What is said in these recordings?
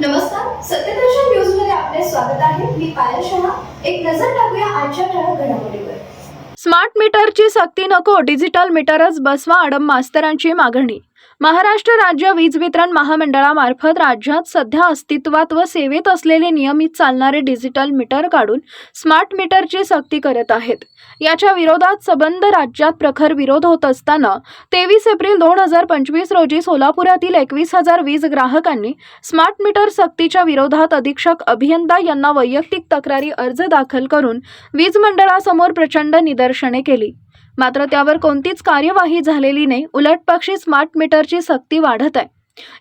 नमस्कार सत्यदर्शन न्यूजमध्ये आपले स्वागत आहे. मी पायल शहा. एक नजर टाकूया आजच्या ठळक घडामोडीवर. स्मार्ट मीटरची सक्ती नको डिजिटल मीटरच बसवा आडम मास्तरांची मागणी. महाराष्ट्र राज्य वीज वितरण महामंडळामार्फत राज्यात सध्या अस्तित्वात व सेवेत असलेले नियमित चालणारे डिजिटल मीटर काढून स्मार्ट मीटरची सक्ती करत आहेत. याच्या विरोधात सबंध राज्यात प्रखर विरोध होत असताना तेवीस एप्रिल दोन हजार पंचवीस रोजी सोलापुरातील एकवीस हजार वीज ग्राहकांनी स्मार्ट मीटर सक्तीच्या विरोधात अधीक्षक अभियंता यांना वैयक्तिक तक्रारी अर्ज दाखल करून वीज मंडळासमोर प्रचंड निदर्शने केली. मात्र त्यावर कोणतीच कार्यवाही झालेली नाही. उलट पक्षी स्मार्ट मीटरची सक्ती वाढत आहे.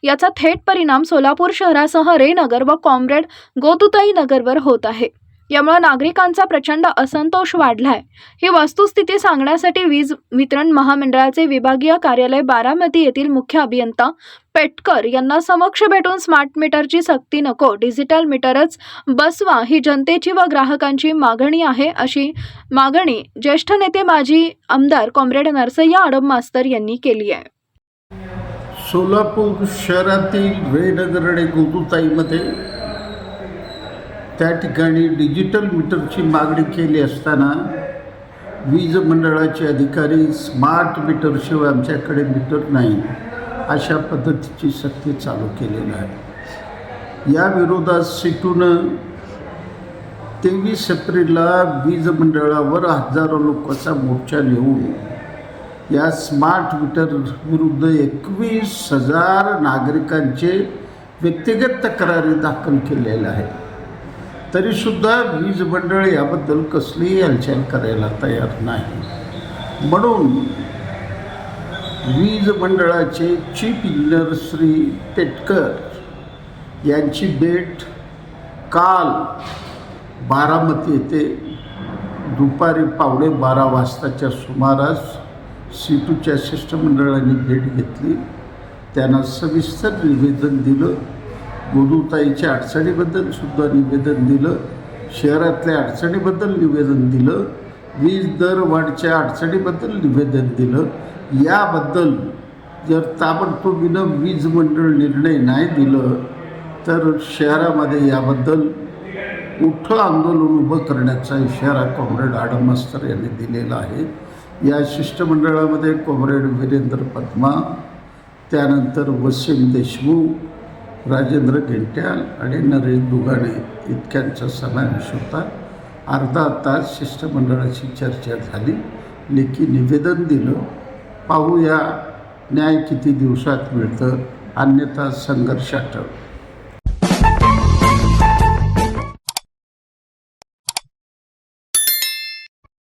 याचा थेट परिणाम सोलापूर शहरासह रेनगर व कॉम्रेड गोतुताई नगरवर होत आहे. यामुळे नागरिकांचा प्रचंड असंतोष वाढलाय. ही वस्तुस्थिती सांगण्यासाठी वीज वितरण महामंडळाचे विभागीय कार्यालय बारामती येथील मुख्य अभियंता पेटकर यांना समक्ष भेटून स्मार्ट मीटरची सक्ती नको डिजिटल मीटरच बसवा ही जनतेची व ग्राहकांची मागणी आहे अशी मागणी ज्येष्ठ नेते माजी आमदार कॉम्रेड नरसय्या आडब मास्तर यांनी केली आहे. सोलापूर शहरातील वेडगर आणि त्या ठिकाणी डिजिटल मीटरची मागणी केली असताना वीज मंडळाचे अधिकारी स्मार्ट मीटरशिवाय आमच्याकडे मीटर नाही. अशा पद्धतीची सक्ती चालू केलेली आहे. या विरोधात सिटून तेवीस एप्रिलला वीज मंडळावर हजारो लोकांचा मोर्चा नेऊन या स्मार्ट मीटर विरुद्ध एकवीस हजार नागरिकांचे व्यक्तिगत तक्रारी दाखल केलेल्या आहेत. तरीसुद्धा वीज मंडळ याबद्दल कसलीही हालचाल करायला तयार नाही. म्हणून वीज मंडळाचे चीफ इंजिनियर श्री पेटकर यांची भेट काल बारामती येथे दुपारी पावणे बारा वाजताच्या सुमारास सीटूच्या शिष्टमंडळाने भेट घेतली. त्यांना सविस्तर निवेदन दिलं. गोदूताईच्या अडचणीबद्दल सुद्धा निवेदन दिलं. शहरातल्या अडचणीबद्दल निवेदन दिलं. वीज दर वाढच्या अडचणीबद्दल निवेदन दिलं. याबद्दल जर ताबडतोबीनं वीज मंडळ निर्णय नाही दिलं तर शहरामध्ये याबद्दल मोठं आंदोलन उभं करण्याचा इशारा कॉम्रेड आडम मास्तर यांनी दिलेला आहे. या शिष्टमंडळामध्ये कॉम्रेड वीरेंद्र पद्मा त्यानंतर वसीम देशमुख राजेंद्र गेंट्याल आणि नरेश दुगाणे इतक्यांचा समावेश होता. अर्धा तास शिष्टमंडळाची चर्चा झाली. लेखी निवेदन दिलं. पाहूया न्याय किती दिवसात मिळतं? अन्यथा संघर्ष आठव